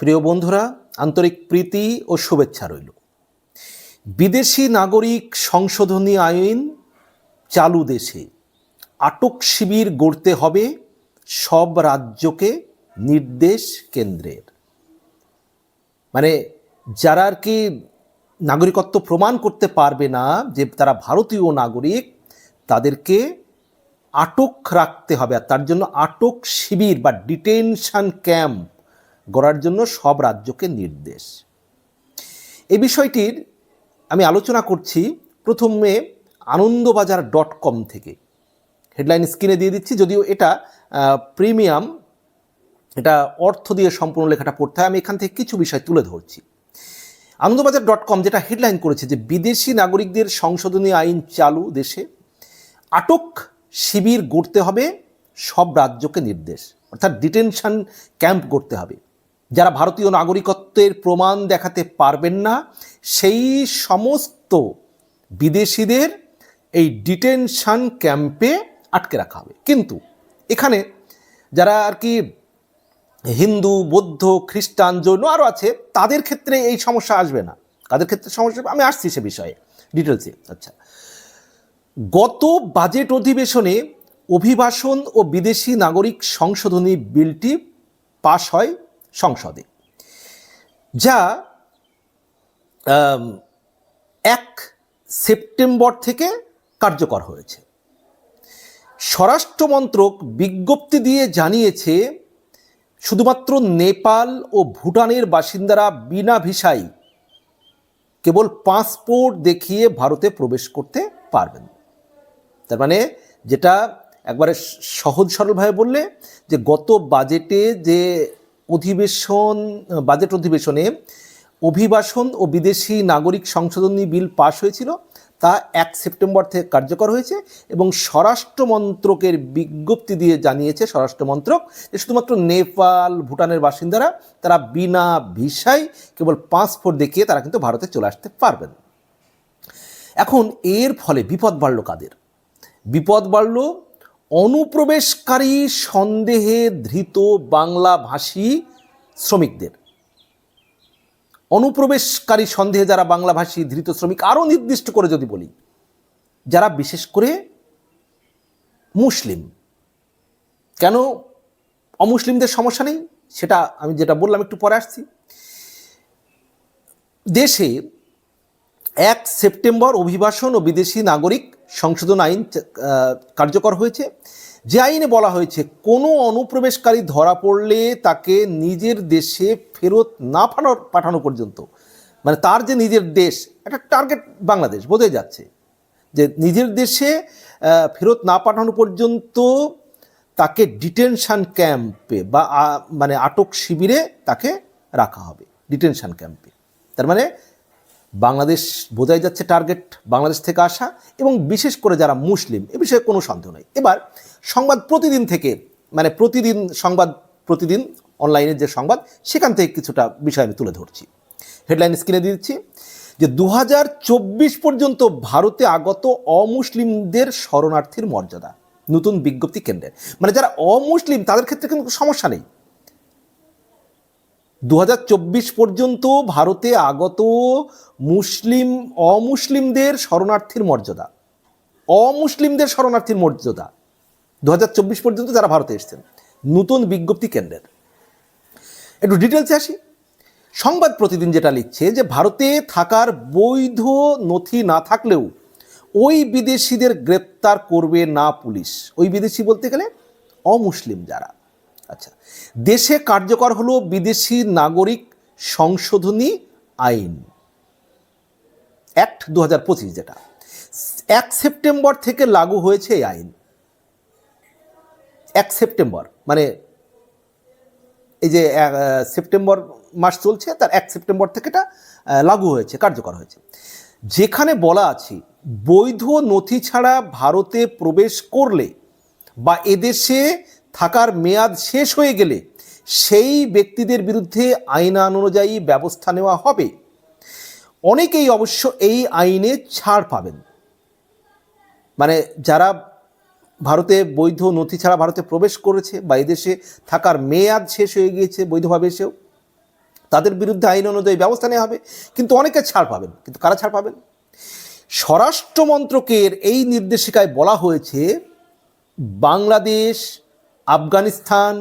প্রিয় বন্ধুরা, আন্তরিক প্রীতি ও শুভেচ্ছা রইল। বিদেশি নাগরিক সংশোধনী আইন চালু দেশে আটক শিবির গড়তে হবে সব রাজ্যকে নির্দেশ কেন্দ্রের। মানে যারা আর কি নাগরিকত্ব প্রমাণ করতে পারবে না যে তারা ভারতীয় নাগরিক, তাদেরকে আটক রাখতে হবে। আর তার জন্য আটক শিবির বা ডিটেনশন ক্যাম্প গড়ার জন্য সব রাজ্যকে নির্দেশ। এই বিষয়টির আমি আলোচনা করছি প্রথমে আনন্দবাজার ডট কম থেকে। হেডলাইন স্ক্রিনে দিয়ে দিচ্ছি, যদিও এটা প্রিমিয়াম, এটা অর্থ দিয়ে সম্পূর্ণ লেখাটা পড়তে হয়। আমি এখান থেকে কিছু বিষয় তুলে ধরছি। আনন্দবাজার ডট কম যেটা হেডলাইন করেছে যে বিদেশি নাগরিকদের সংশোধনী আইন চালু দেশে, আটক শিবির গড়তে হবে, সব রাজ্যকে নির্দেশ, অর্থাৎ ডিটেনশন ক্যাম্প গড়তে হবে। যারা ভারতীয় নাগরিকত্বের প্রমাণ দেখাতে পারবেন না, সেই সমস্ত বিদেশিদের এই ডিটেনশন ক্যাম্পে আটকে রাখা হবে। কিন্তু এখানে যারা আর কি হিন্দু, বৌদ্ধ, খ্রিস্টান, জৈন আরও আছে, তাদের ক্ষেত্রে এই সমস্যা আসবে না। তাদের ক্ষেত্রে সমস্যা আমি আসছি সে বিষয়ে ডিটেলসে আচ্ছা। গত বাজেট অধিবেশনে অভিবাসন ও বিদেশি নাগরিক সংশোধনী বিলটি পাশ হয় সংসদে, যা এক সেপ্টেম্বর থেকে কার্যকর হয়েছে। স্বরাষ্ট্র মন্ত্রক বিজ্ঞপ্তি দিয়ে জানিয়েছে, শুধুমাত্র নেপাল ও ভুটানের বাসিন্দারা বিনা ভিসাই কেবল পাসপোর্ট দেখিয়ে ভারতে প্রবেশ করতে পারবেন। তার মানে যেটা একবারে সহজ সরলভাবে বললে, যে গত বাজেটে যে অধিবেশন, বাজেট অধিবেশনে অভিবাসন ও বিদেশি নাগরিক সংশোধনী বিল পাশ হয়েছিল। তা এক সেপ্টেম্বর থেকে কার্যকর হয়েছে এবং স্বরাষ্ট্র মন্ত্রকের বিজ্ঞপ্তি দিয়ে জানিয়েছে স্বরাষ্ট্র মন্ত্রক যে শুধুমাত্র নেপাল, ভুটানের বাসিন্দারা, তারা বিনা ভিসায় কেবল পাসপোর্ট দেখিয়ে তারা কিন্তু ভারতে চলে আসতে পারবেন। এখন এর ফলে বিপদ বাড়ল কাদের? বিপদ বাড়ল অনুপ্রবেশকারী সন্দেহে ধৃত বাংলাভাষী শ্রমিকদের। অনুপ্রবেশকারী সন্দেহে যারা বাংলাভাষী ধৃত শ্রমিক আরও নির্দিষ্ট করে যদি বলি, যারা বিশেষ করে মুসলিম। কেন অমুসলিমদের সমস্যা নেই? সেটা আমি যেটা বললাম, একটু পরে আসছি। দেশে এক সেপ্টেম্বর অভিবাসন ও বিদেশি নাগরিক সংশোধন আইন কার্যকর হয়েছে। যে আইনে বলা হয়েছে, কোনো অনুপ্রবেশকারী ধরা পড়লে তাকে নিজের দেশে ফেরত না পাঠানো পর্যন্ত। মানে তার যে নিজের দেশ একটা টার্গেট বাংলাদেশ, বোঝাই যাচ্ছে। যে নিজের দেশে ফেরত না পাঠানো পর্যন্ত তাকে ডিটেনশন ক্যাম্পে বা মানে আটক শিবিরে তাকে রাখা হবে, ডিটেনশন ক্যাম্পে। তার মানে বাংলাদেশ বোঝাই যাচ্ছে টার্গেট বাংলাদেশ থেকে আসা এবং বিশেষ করে যারা মুসলিম, এ বিষয়ে কোনো সন্দেহ নেই। এবার সংবাদ প্রতিদিন থেকে মানে প্রতিদিন সংবাদ প্রতিদিন অনলাইনের যে সংবাদ, সেখান থেকে কিছুটা বিষয় আমি তুলে ধরছি। হেডলাইন স্ক্রিনে দিচ্ছি যে দু হাজার চব্বিশ পর্যন্ত ভারতে আগত অমুসলিমদের শরণার্থীর মর্যাদা, নতুন বিজ্ঞপ্তি কেন্দ্রের। মানে যারা অমুসলিম, তাদের ক্ষেত্রে কিন্তু সমস্যা নেই। দু হাজার চব্বিশ পর্যন্ত ভারতে আগত মুসলিম, অমুসলিমদের শরণার্থীর মর্যাদা। অমুসলিমদের শরণার্থীর মর্যাদা। দু হাজার চব্বিশ পর্যন্ত যারা ভারতে এসেছেন, নতুন বিজ্ঞপ্তি কেন্দ্রের। একটু ডিটেলসে আসি। সংবাদ প্রতিদিন যেটা লিখছে যে, ভারতে থাকার বৈধ নথি না থাকলেও ওই বিদেশিদের গ্রেপ্তার করবে না পুলিশ। ওই বিদেশি বলতে গেলে অমুসলিম যারা। আচ্ছা দেশে কার্যকর হলো বিদেশি নাগরিক সংশোধনী আইন। অ্যাক্ট দু হাজার পঁচিশ যেটা। এক সেপ্টেম্বর থেকে লাগু হয়েছে এই আইন। এক সেপ্টেম্বর মানে এই যে সেপ্টেম্বর মাস চলছে, তার এক সেপ্টেম্বর থেকে এটা লাগু হয়েছে, কার্যকর হয়েছে। যেখানে বলা আছে, বৈধ নথি ছাড়া ভারতে প্রবেশ করলে বা এদেশে থাকার মেয়াদ শেষ হয়ে গেলে সেই ব্যক্তিদের বিরুদ্ধে আইনান অনুযায়ী ব্যবস্থা নেওয়া হবে। অনেকেই অবশ্য এই আইনে ছাড় পাবেন। মানে যারা ভারতে বৈধ নথি ছাড়া ভারতে প্রবেশ করেছে বা এদেশে থাকার মেয়াদ শেষ হয়ে গিয়েছে বৈধভাবে এসেও, তাদের বিরুদ্ধে আইন অনুযায়ী ব্যবস্থা নেওয়া হবে। কিন্তু অনেকে ছাড় পাবেন। কিন্তু কারা ছাড় পাবেন? স্বরাষ্ট্র মন্ত্রকের এই নির্দেশিকায় বলা হয়েছে, বাংলাদেশ আফগানিস্তান,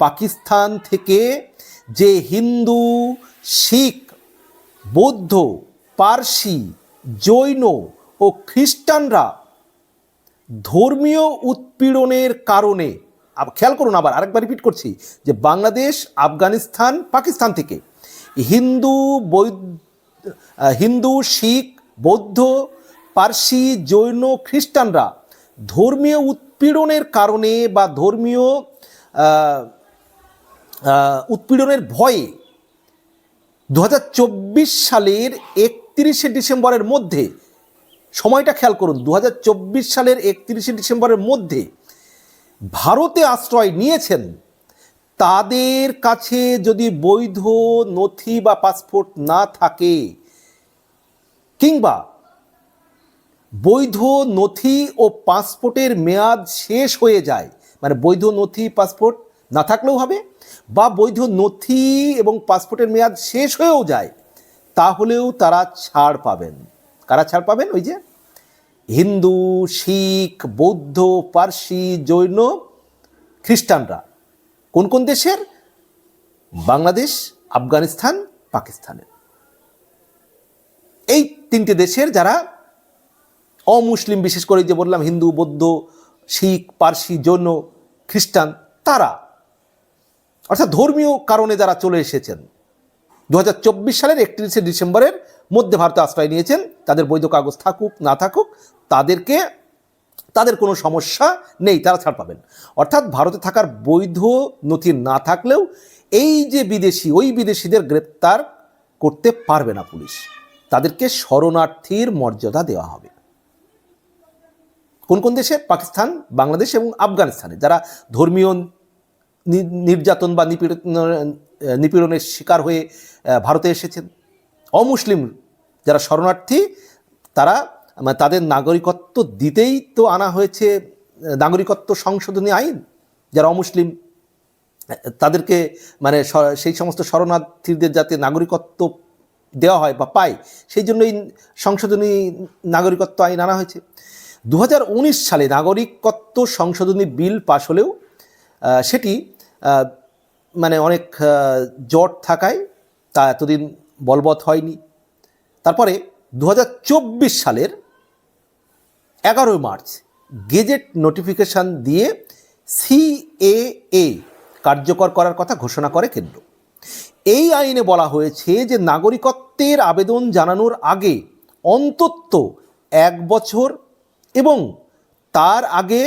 পাকিস্তান থেকে যে হিন্দু, শিখ, বৌদ্ধ, পার্সি, জৈন ও খ্রিস্টানরা ধর্মীয় উৎপীড়নের কারণে খেয়াল করুন আবার, আরেকবার রিপিট করছি, যে বাংলাদেশ, আফগানিস্তান, পাকিস্তান থেকে হিন্দু হিন্দু, শিখ, বৌদ্ধ, পার্সি, জৈন, খ্রিস্টানরা ধর্মীয় উৎপীড়নের কারণে বা ধর্মীয় উৎপীড়নের ভয়ে দু হাজার চব্বিশ সালের একত্রিশে ডিসেম্বরের মধ্যে, সময়টা খেয়াল করুন দু হাজার চব্বিশ সালের একত্রিশে ডিসেম্বরের মধ্যে ভারতে আশ্রয় নিয়েছেন, তাদের কাছে যদি বৈধ নথি বা পাসপোর্ট না থাকে, কিংবা বৈধ নথি ও পাসপোর্টের মেয়াদ শেষ হয়ে যায়। মানে বৈধ নথি, পাসপোর্ট না থাকলেও হবে বা বৈধ নথি এবং পাসপোর্টের মেয়াদ শেষ হয়েও যায়, তাহলেও তারা ছাড় পাবেন। কারা ছাড় পাবেন? ওই যে হিন্দু, শিখ, বৌদ্ধ, পার্সি, জৈন, খ্রিস্টানরা। কোন কোন দেশের? বাংলাদেশ, আফগানিস্তান, পাকিস্তানের। এই তিনটে দেশের যারা অমুসলিম, বিশেষ করে যে বললাম, হিন্দু, বৌদ্ধ, শিখ, পার্সি, জৈন, খ্রিস্টান, তারা, অর্থাৎ ধর্মীয় কারণে যারা চলে এসেছেন দু হাজার চব্বিশ সালের একত্রিশে ডিসেম্বরের মধ্যে ভারতে আশ্রয় নিয়েছেন, তাদের বৈধ কাগজ থাকুক, না থাকুক, তাদেরকে, তাদের কোনো সমস্যা নেই, তারা ছাড় পাবেন। অর্থাৎ ভারতে থাকার বৈধ নথি না থাকলেও এই যে বিদেশি, ওই বিদেশিদের গ্রেপ্তার করতে পারবে না পুলিশ। তাদেরকে শরণার্থীর মর্যাদা দেওয়া হবে। কোন কোন দেশে? পাকিস্তান, বাংলাদেশ এবং আফগানিস্তানে। যারা ধর্মীয় নির্যাতন বা নিপীড়ন নিপীড়নের শিকার হয়ে ভারতে এসেছেন। অমুসলিম যারা শরণার্থী, তারা মানে তাদের নাগরিকত্ব দিতেই তো আনা হয়েছে নাগরিকত্ব সংশোধনী আইন। যারা অমুসলিম, তাদেরকে মানে সেই সমস্ত শরণার্থীদের যাতে নাগরিকত্ব দেওয়া হয় বা পায়, সেই জন্যই সংশোধনী নাগরিকত্ব আইন আনা হয়েছে। দু হাজার উনিশ সালে নাগরিকত্ব সংশোধনী বিল পাশ হলেও সেটি মানে অনেক জট থাকায় তা এতদিন বলবৎ হয়নি। তারপরে দু হাজার চব্বিশ সালের এগারোই মার্চ গেজেট নোটিফিকেশন দিয়ে সিএএ কার্যকর করার কথা ঘোষণা করে কেন্দ্র। এই আইনে বলা হয়েছে যে নাগরিকত্বের আবেদন জানানোর আগে অন্তত এক বছর এবং তার আগে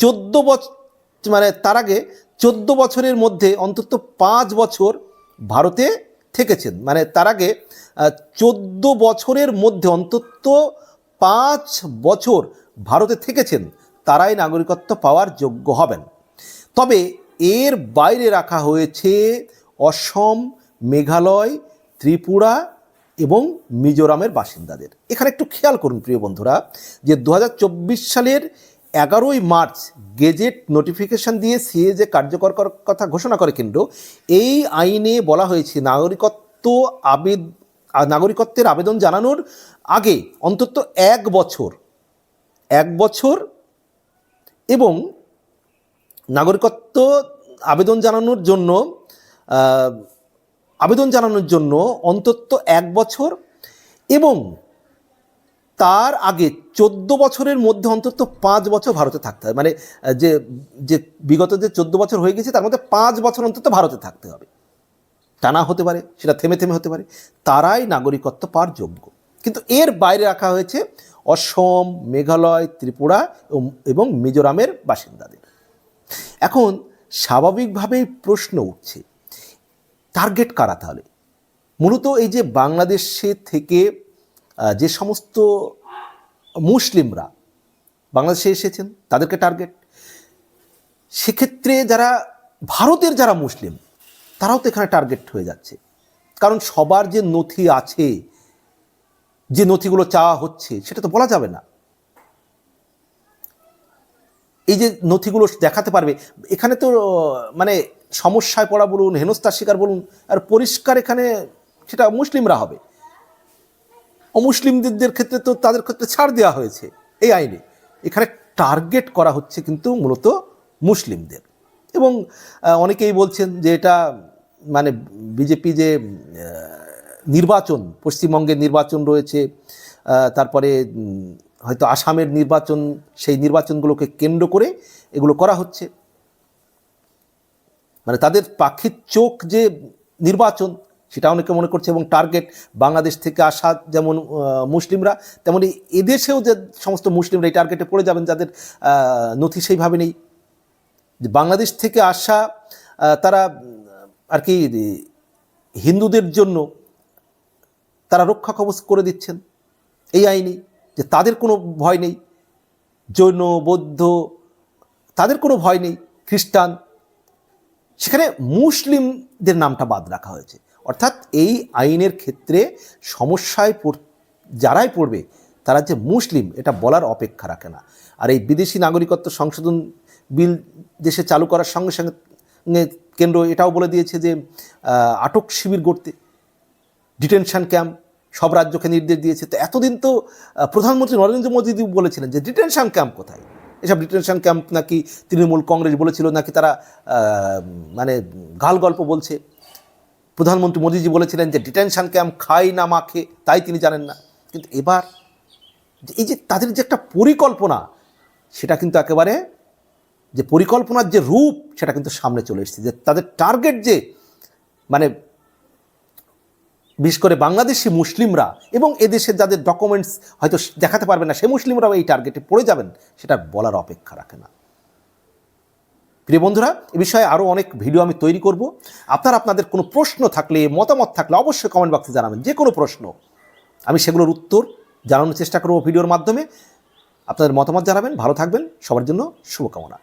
চোদ্দ বছর মানে তার আগে চোদ্দ বছরের মধ্যে অন্তত পাঁচ বছর ভারতে থেকেছেন। মানে তার আগে চোদ্দ বছরের মধ্যে অন্তত পাঁচ বছর ভারতে থেকেছেন, তারাই নাগরিকত্ব পাওয়ার যোগ্য হবেন। তবে এর বাইরে রাখা হয়েছে অসম, মেঘালয়, ত্রিপুরা এবং মিজোরামের বাসিন্দাদের। এখানে একটু খেয়াল করুন প্রিয় বন্ধুরা, যে দু হাজার চব্বিশ সালের এগারোই মার্চ গেজেট নোটিফিকেশন দিয়ে সিএ যে কার্যকর কথা ঘোষণা করে কেন্দ্র এই আইনে বলা হয়েছে নাগরিকত্ব আবেদ নাগরিকত্বের আবেদন জানানোর আগে অন্তত এক বছর এক বছর এবং নাগরিকত্ব আবেদন জানানোর জন্য আবেদন জানানোর জন্য অন্তত এক বছর এবং তার আগে চোদ্দ বছরের মধ্যে অন্তত পাঁচ বছর ভারতে থাকতে হবে মানে যে যে বিগত যে চোদ্দ বছর হয়ে গেছে, তার মধ্যে পাঁচ বছর অন্তত ভারতে থাকতে হবে। টানা হতে পারে, সেটা থেমে থেমে হতে পারে। তারাই নাগরিকত্ব পাওয়ার যোগ্য। কিন্তু এর বাইরে রাখা হয়েছে অসম, মেঘালয়, ত্রিপুরা এবং- মিজোরামের বাসিন্দাদের। এখন স্বাভাবিকভাবেই প্রশ্ন উঠছে টার্গেট কারা তাহলে? মূলত এই যে বাংলাদেশে থেকে যে সমস্ত মুসলিমরা বাংলাদেশে এসেছেন, তাদেরকে টার্গেট সেক্ষেত্রে যারা, ভারতের যারা মুসলিম, তারাও তো এখানে টার্গেট হয়ে যাচ্ছে। কারণ সবার যে নথি আছে, যে নথিগুলো চাওয়া হচ্ছে, সেটা তো বলা যাবে না। এই যে নথিগুলো দেখাতে পারবে, এখানে তো মানে সমস্যায় পড়া বলুন, হেনস্থার শিকার বলুন, আর পরিষ্কার এখানে সেটা মুসলিমরা হবে। অমুসলিমদের ক্ষেত্রে তো তাদের ক্ষেত্রে ছাড় দেওয়া হয়েছে এই আইনে। এখানে টার্গেট করা হচ্ছে কিন্তু মূলত মুসলিমদের। এবং অনেকেই বলছেন যে এটা মানে বিজেপি যে নির্বাচন, পশ্চিমবঙ্গের নির্বাচন রয়েছে তারপরে হয়তো আসামের নির্বাচন, সেই নির্বাচনগুলোকে কেন্দ্র করে এগুলো করা হচ্ছে। মানে তাদের পাখির চোখ যে নির্বাচন, সেটা অনেকে মনে করছে, এবং টার্গেট বাংলাদেশ থেকে আসা যেমন মুসলিমরা, তেমনি এদেশেও যে সমস্ত মুসলিমরা এই টার্গেটে পড়ে যাবেন, যাদের নথি সেইভাবে নেই। যে বাংলাদেশ থেকে আসা তারা আর কি, হিন্দুদের জন্য তারা রক্ষা কবচ করে দিচ্ছেন। এই আইনি যে তাদের কোনো ভয় নেই। জৈন, বৌদ্ধ, তাদের কোনো ভয় নেই। খ্রিস্টান সেখানে মুসলিমদের নামটা বাদ রাখা হয়েছে। অর্থাৎ এই আইনের ক্ষেত্রে সমস্যায় পড়- যারাই পড়বে, তারা যে মুসলিম, এটা বলার অপেক্ষা রাখে না। আর এই বিদেশি নাগরিকত্ব সংশোধন বিল দেশে চালু করার সঙ্গে সঙ্গে কেন্দ্র এটাও বলে দিয়েছে যে আটক শিবির গড়তে, ডিটেনশন ক্যাম্প সব রাজ্যকে নির্দেশ দিয়েছে। তো এতদিন তো প্রধানমন্ত্রী নরেন্দ্র মোদী বলেছিলেন যে, ডিটেনশন ক্যাম্প কোথায়? এসব ডিটেনশন ক্যাম্প নাকি তৃণমূল কংগ্রেস বলেছিল, নাকি তারা মানে গাল গল্প বলছে। প্রধানমন্ত্রী মোদীজি বলেছিলেন যে, ডিটেনশন ক্যাম্প খাই না মাখে তাই তিনি জানেন না। কিন্তু এবার এই যে তাদের যে একটা পরিকল্পনা, সেটা কিন্তু একেবারে যে পরিকল্পনার যে রূপ, সেটা কিন্তু সামনে চলে এসেছে। যে তাদের টার্গেট যে মানে বিশেষ করে বাংলাদেশি মুসলিমরা এবং এদেশের যাদের ডকুমেন্টস হয়তো দেখাতে পারবে না, সে মুসলিমরাও এই টার্গেটে পড়ে যাবেন, সেটা বলার অপেক্ষা রাখে না। প্রিয় বন্ধুরা, এ বিষয়ে আরও অনেক ভিডিও আমি তৈরি করব। আপনার আপনাদের কোনো প্রশ্ন থাকলে, মতামত থাকলে অবশ্যই কমেন্ট বক্সে জানাবেন যে কোনো প্রশ্ন। আমি সেগুলোর উত্তর জানানোর চেষ্টা করব ভিডিওর মাধ্যমে। আপনাদের মতামত জানাবেন, ভালো থাকবেন, সবার জন্য শুভকামনা।